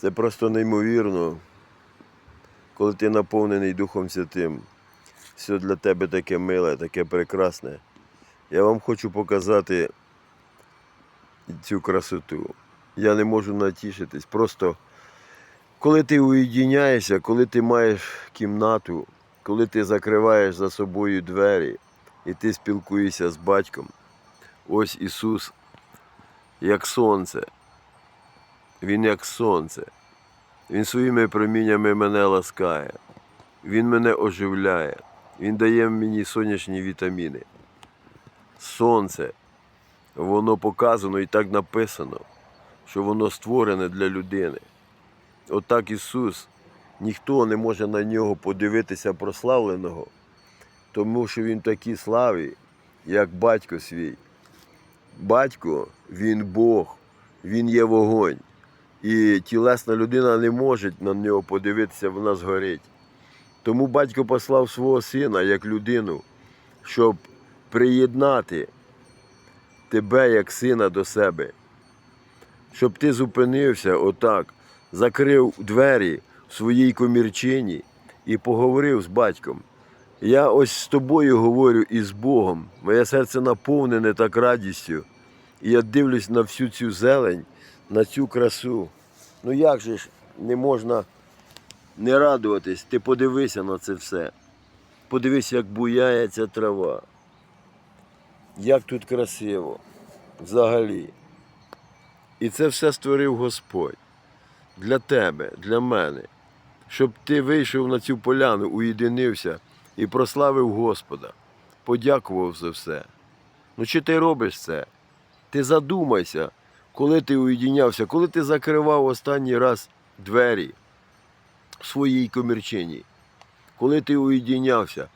Це просто неймовірно, коли ти наповнений Духом Святим. Все для тебе таке миле, таке прекрасне. Я вам хочу показати цю красоту. Я не можу натішитись. Просто коли ти уєдиняєшся, коли ти маєш кімнату, коли ти закриваєш за собою двері і ти спілкуєшся з батьком, ось Ісус як сонце. Він як сонце. Він своїми проміннями мене ласкає. Він мене оживляє. Він дає мені сонячні вітаміни. Сонце, воно показано і так написано, що воно створене для людини. Отак Ісус, ніхто не може на нього подивитися прославленого, тому що Він в такій славі, як батько свій. Батько, він Бог, він є вогонь. І тілесна людина не може на нього подивитися, вона згорить. Тому батько послав свого сина як людину, щоб приєднати тебе як сина до себе. Щоб ти зупинився отак, закрив двері в своїй комірчині і поговорив з батьком. Я ось з тобою говорю і з Богом. Моє серце наповнене так радістю. І я дивлюсь на всю цю зелень, на цю красу. Ну як же ж не можна не радуватись? Ти подивися на це все. Подивись, як буяє ця трава. Як тут красиво взагалі. І це все створив Господь для тебе, для мене, щоб ти вийшов на цю поляну, уєдинився і прославив Господа, подякував за все. Ну чи ти робиш це? Ти задумайся, коли ти уєдинявся, коли ти закривав останній раз двері в своїй комірчині, коли ти уєдинявся,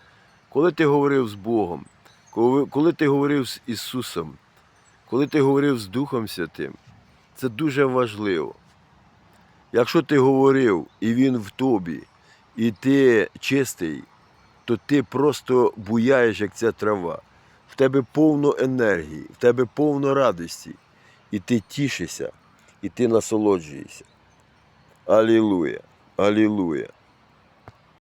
коли ти говорив з Богом, коли ти говорив з Ісусом, коли ти говорив з Духом Святим, це дуже важливо. Якщо ти говорив і Він в тобі, і ти чистий, то ти просто буяєш, як ця трава. В тебе повно енергії, в тебе повно радості. І ти тішишся, і ти насолоджуєшся. Алілуя! Алілуя!